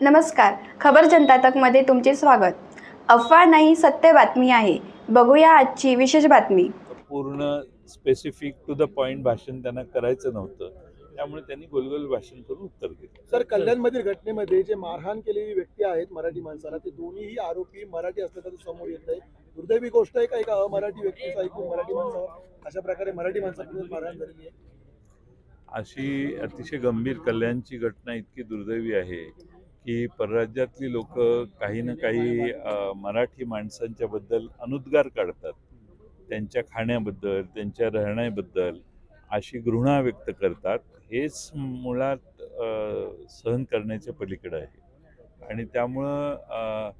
नमस्कार. खबर जनता तकमध्ये तुमचे स्वागत. अफवा नाही सत्य बातमी आहे. बघूया आजची विशेष बातमी. पूर्ण स्पेसिफिक टू द पॉइंट भाषण त्यांना करायचं नव्हतं. त्यामुळे त्यांनी गोलगोल भाषण करून उत्तर दिलं. सर कल्याणमधील घटनेमध्ये जे मारहाण केलेली व्यक्ती आहेत मराठी माणसाला ते दोन्हीही आरोपी मराठी असल्याचं समोर येत आहे दुर्दैवी गोष्ट आहे का एका अमराठी व्यक्तीचं ऐकून मराठी माणसावर अशा प्रकारे मराठी माणसाकडून मारहाण झालेली आहे? अशी अतिशय गंभीर कल्याणची घटना इतकी दुर्दैवी आहे. की परराज्यातली लोक काही ना काही मराठी माणसांच्या बद्दल अनुद्गार काढतात. त्यांच्या खाण्याबद्दल त्यांच्या राहण्याबद्दल अशी घृणा व्यक्त करतात. हेच मुळात सहन करण्याच्या पलीकडे आहे. आणि त्यामुळं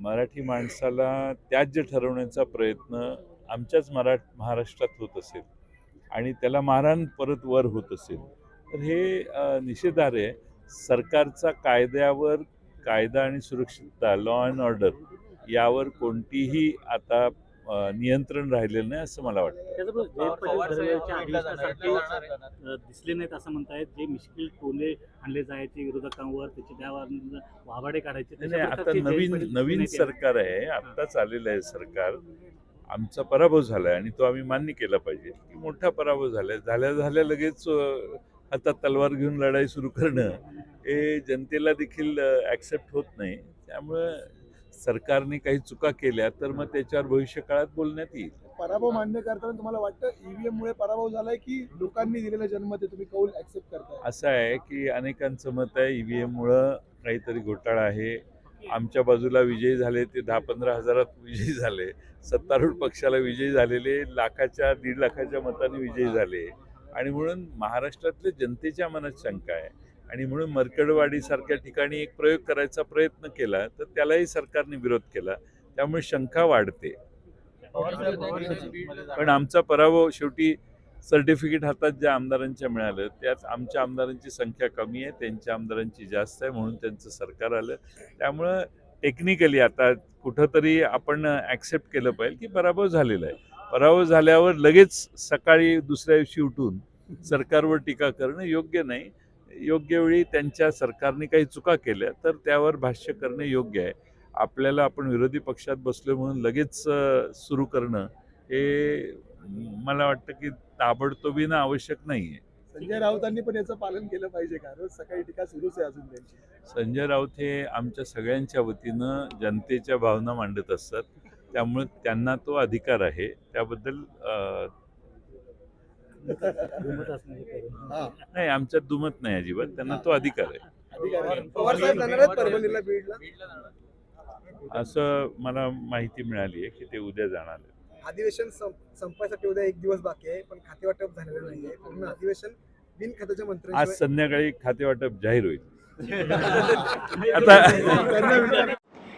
मराठी माणसाला त्याज्य ठरवण्याचा प्रयत्न आमच्याच मरा महाराष्ट्रात होत असेल आणि त्याला मारहाण परत वर होत असेल. तर हे अ, निषेधार्ह आहे. सरकारचा कायद्यावर कायदा आणि सुरक्षितता लॉ अँड ऑर्डर यावर कोणतीही आता नियंत्रण राहिलेलं नाही असं मला वाटतं. दिसले नाहीत असं म्हणतायत. जे मिश्किल टोले आणले जायचे विरोधकांवर त्याचे त्यावर वाभाडे काढायचे आता नवीन नवीन. सरकार आहे आत्ताच आलेलं आहे सरकार. आमचा पराभव झालाय आणि तो आम्ही मान्य केला पाहिजे. की मोठा पराभव झालाय. झाल्या झाल्या लगेच हातात तलवार घेऊन लढाई सुरू करणं हे जनतेला देखील ॲक्सेप्ट होत नाही. त्यामुळं सरकारने काही चुका केल्या तर मग त्याच्यावर भविष्यकाळात बोलण्यात येईल. पराभव मान्य करताना तुम्हाला वाटतं ईव्हीएम मुळे पराभव झालाय की लोकांनी दिलेलं जन्म ते तुम्ही कौल ऍक्सेप्ट करताय? असं आहे की अनेकांचं मत आहे ई व्ही एममुळं काहीतरी घोटाळा आहे. आमच्या बाजूला विजयी झाले ते दहा पंधरा हजारात विजयी झाले. सत्तारूढ पक्षाला विजयी झालेले लाखाच्या दीड लाखाच्या मताने विजयी झाले. आणि म्हणून महाराष्ट्रातल्या जनतेच्या मनात शंका आहे. आणि म्हणून मरकडवाडीसारख्या ठिकाणी एक प्रयोग करायचा प्रयत्न केला तर त्यालाही सरकारने विरोध केला. त्यामुळे शंका वाढते. पण आमचा पराभव शेवटी सर्टिफिकेट हातात ज्या आमदारांच्या मिळालं त्यात आमच्या आमदारांची संख्या कमी आहे त्यांच्या आमदारांची जास्त आहे म्हणून त्यांचं सरकार आलं. त्यामुळं टेक्निकली आता कुठंतरी आपण ॲक्सेप्ट केलं पाहिजे की पराभव झालेला आहे. पराभव झाल्यावर लगेच सकाळी दुसऱ्या दिवशी उठून सरकारवर टीका करणं योग्य नाही. योग्य वेळी त्यांच्या सरकारने काही चुका केल्या तर त्यावर भाष्य करणं योग्य आहे. आपल्याला आपण विरोधी पक्षात बसलो म्हणून लगेच सुरू करणं हे मला वाटतं की ताबडतोबीनं आवश्यक नाही आहे संजय राऊतांनी पण याचं पालन केलं पाहिजे का? रोज सकाळी टीका सुरूच आहे अजून त्यांची. संजय राऊत हे आमच्या सगळ्यांच्या वतीनं जनतेच्या भावना मांडत असतात. त्यामुळे त्यांना तो अधिकार आहे. त्याबद्दल. हा नाही आमच्यात दुमत नाही अजिबात. त्यांना तो अधिकार आहे. असं मला माहिती मिळाली आहे की ते उद्या जाणार आहेत. अधिवेशन सं- संपायसाठी उद्या एक दिवस बाकी आहे पण खाते वाटप झालेलं नाहीये पूर्ण अधिवेशन बिन खात्याच्या आज संध्याकाळी खातेवाटप जाहीर होईल. आता